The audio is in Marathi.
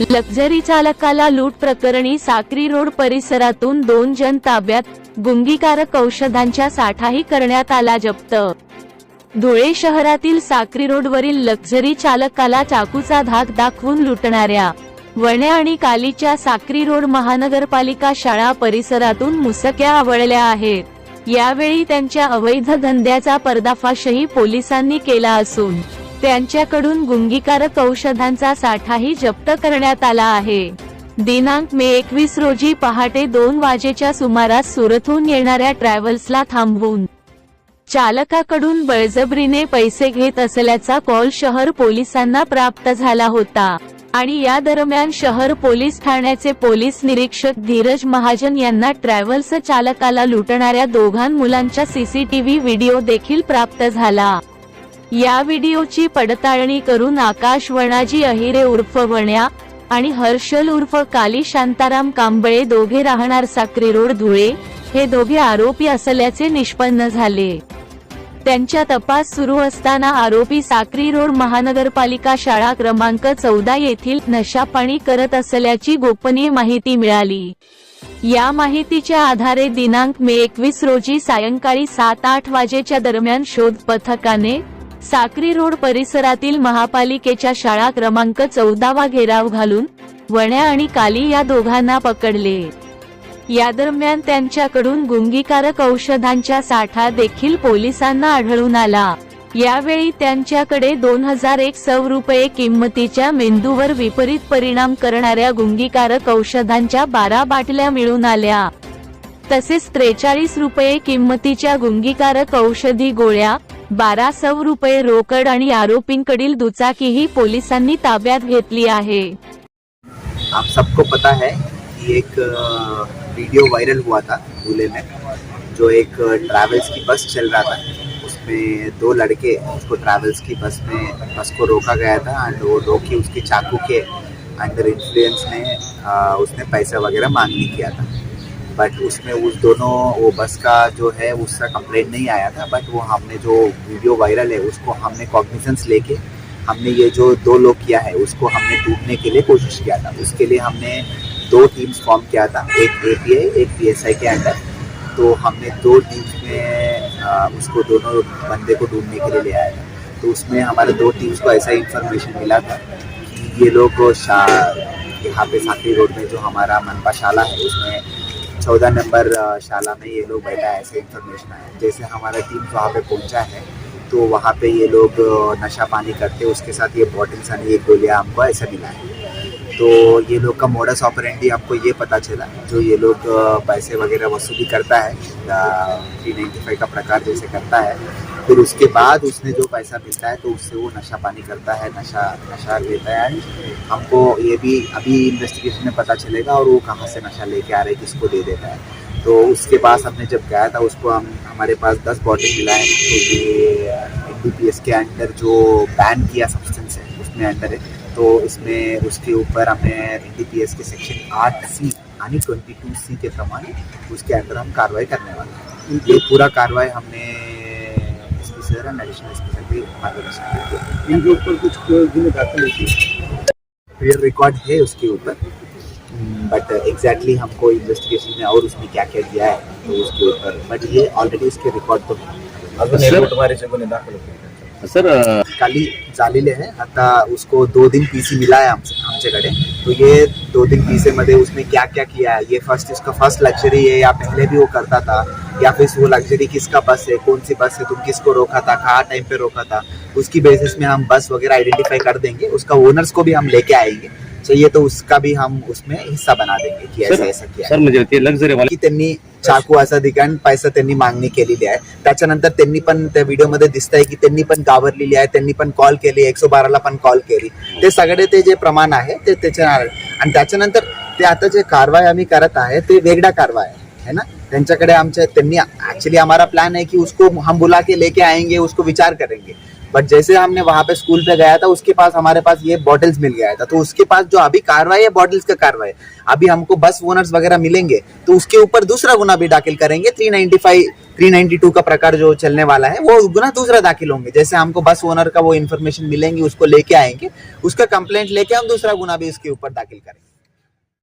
लक्झरी चालकाला लूट प्रकरणी साक्री रोड परिसरातून दोन जण ताब्यात गुंगीकारक औषधांच्या साठाही करण्यात आला जप्त. धुळे शहरातील साक्री रोडवरील लक्झरी चालकाला चाकूचा धाक दाखवून लुटणाऱ्या वण्या आणि कालीच्या साक्री रोड महानगरपालिका शाळा परिसरातून मुसक्या आवळल्या आहेत. यावेळी त्यांच्या अवैध धंद्याचा पर्दाफाशही पोलिसांनी केला असून त्यांच्याकडून गुंगीकारक औषधांचा साठाही जप्त करण्यात आला आहे. दिनांक मे एकवीस रोजी पहाटे दोन वाजेच्या सुमारास सुरतहून येणाऱ्या ट्रॅव्हल्सला थांबवून चालकाकडून बळजबरीने पैसे घेत असल्याचा कॉल शहर पोलिसांना प्राप्त झाला होता आणि या दरम्यान शहर पोलीस ठाण्याचे पोलीस निरीक्षक धीरज महाजन यांना ट्रॅव्हल्स चालकाला लुटणाऱ्या दोघां मुलांच्या सीसीटीव्ही व्हिडिओ देखील प्राप्त झाला. या व्हिडिओची पडताळणी करून आकाश वणाजी अहिरे उर्फ वण्या आणि हर्षल उर्फ काली शांताराम कांबळे दोघे राहणार साक्री रोड धुळे हे दोघे आरोपी असल्याचे निष्पन्न झाले. त्यांच्या तपास सुरू असताना आरोपी साक्री रोड महानगरपालिका शाळा क्रमांक चौदा येथील नशापाणी करत असल्याची गोपनीय माहिती मिळाली. या माहितीच्या आधारे दिनांक मे एकवीस रोजी सायंकाळी सात आठ वाजेच्या दरम्यान शोध पथकाने साक्री रोड परिसरातील महापालिकेच्या शाळा क्रमांक चौदावा घेराव घालून वण्या आणि काली या दोघांना पकडले. या दरम्यान त्यांच्याकडून गुंगीकारक औषधांच्या साठा देखील पोलिसांना आढळून आला. यावेळी त्यांच्याकडे दोन हजार एक सौ रुपये किंमतीच्या मेंदूवर विपरीत परिणाम करणाऱ्या गुंगीकारक औषधांच्या बारा बाटल्या मिळून आल्या. तसेच त्रेचाळीस रुपये किंमतीच्या गुंगीकारक औषधी गोळ्या बारा सौ रुपये रोकड आणि आरोपींकडील दुचाकीही पोलिसांनी ताब्यात घेतली आहे. आप सबको पता है कि एक वीडियो वायरल हुआ था दूल्हे में जो एक ट्रैवल्स की बस चल रहा था। उसमें दो लड़के उसको ट्रैवल्स की बस में बस को रोका गया था एंड वो रोकी उसकी चाकू के अंडर इन्फ्लुएंस में उसने पैसा वगैरह मांगने किया था। बट उसमें उस दोनों वो बस का जो है उसका कंप्लेंट नहीं आया था बट वो हमने जो वीडियो वायरल है उसको हमने कॉग्निजेंस लेके हमने ये जो दो लोग किया है उसको हमने ढूँढने के लिए कोशिश किया था। उसके लिए हमने दो टीम्स फॉर्म किया था एक ए एक पी के अंडर तो हमने दो टीम्स में आ, उसको दोनों बंदे को ढूँढने के लिए ले आया था। तो उसमें हमारे दो टीम्स को ऐसा इन्फॉर्मेशन मिला था कि ये लोग यहाँ पे साकरी रोड में जो हमारा मनपा शाला है उसमें चौदह नंबर शाला में ये लोग बैठा है, ऐसे इन्फॉर्मेशन आया जैसे हमारा टीम वहाँ पे पहुँचा है तो वहाँ पे ये लोग नशा पानी करते उसके साथ ये बॉटल्स आने ये गोलियाँ, हमको ऐसा मिला है। तो ये लोग का मोडस ऑपरेंडी हमको ये पता चला। जो ये लोग पैसे वगैरह वसूली करता है थ्री नाइन्टी फाइव का प्रकार जैसे करता है, फिर उसके बाद उसने जो पैसा मिलता है तो उससे वो नशा पानी करता है, नशा नशा लेता है। and हमको ये भी अभी इन्वेस्टिगेशन में पता चलेगा और वो कहाँ से नशा लेके आ रहा, किसको दे देता है। तो उसके पास हमने जब गया था, उसको हम, हमारे पास दस बॉटल मिला है तो ये एन के अंडर जो बैन किया सब्सटेंस है उसमें अंडर है। तो इसमें उसके ऊपर हमने एन के सेक्शन आठ सी यानी ट्वेंटी टू सी के प्रमाणे उसके अंदर हम कार्रवाई करने वाले हैं। ये पूरा कार्रवाई हमने S sir and additional S P मार्गदर्शन में इनके ऊपर कुछ गुने दाखिल क्लियर रिकॉर्ड है उसके ऊपर बट एग्जैक्टली हमको इन्वेस्टिगेशन में और उसने क्या क्या दिया है तो उसके ऊपर बट ये ऑलरेडी उसके रिकॉर्ड तो है। हे गुन्हे दाखल होते सर खाली झालेले आहे. आता उसको दो दिन पीसी मिला है हमसे आमच्याकडे. तो ये दो दिन पीसी मध्ये उसने क्या क्या किया है? ये फ़र्स्ट इसका फ़र्स्ट लग्जरी है या पहले भी वो करता था? या फिर वो लग्जरी किसका बस है? कौन सी बस है? तुम किसको रोका था? कहाँ टाइम पे रोका था? उसकी बेसिस में हम बस वगैरह आइडेंटिफाई कर देंगे। उसका ओनर्स को भी हम लेके आएँगे। चाहिए तो उसका भी हम उसमें हिस्सा बना देंगे कि ऐसा ऐसा किया सर ते लक्झरी वाले की त्यांनी चाकू असा दिकान पैसा त्यांनी मागणी केलेली आहे. त्याच्यानंतर त्यांनी पण त्या व्हिडिओमध्ये दिसत आहे की त्यांनी पण गावरलेली आहे. त्यांनी पण कॉल. केली एकशे बाराला पण कॉल केली. ते सगळे ते जे प्रमाण आहे ते त्याच्या आणि त्याच्यानंतर ते आता जे कारवाई आम्ही करत आहे ते वेगळा कारवाई आहे. है ना? त्यांच्याकडे आमच्या त्यांनी ऍक्च्युली हमारा प्लॅन आहे की उसको हम बुला के लेके आएंगे उसको विचार करेंगे. बट जैसे हमने वहाँ पे स्कूल पे गया था, उसके पास हमारे पास ये बॉटल्स मिल गया था। तो उसके पास जो अभी कार्रवाई है बॉटल्स का कार्रवाई अभी हमको बस ओनर्स वगैरह मिलेंगे तो उसके ऊपर दूसरा गुना भी दाखिल करेंगे। थ्री नाइन्टी फाइव 392 का प्रकार जो चलने वाला है, वो गुना दूसरा दाखिल होंगे। जैसे हमको बस ओनर का वो इन्फॉर्मेशन मिलेंगी, उसको लेके आएँगे, उसका कंप्लेंट लेके हम दूसरा गुना भी इसके ऊपर दाखिल करेंगे।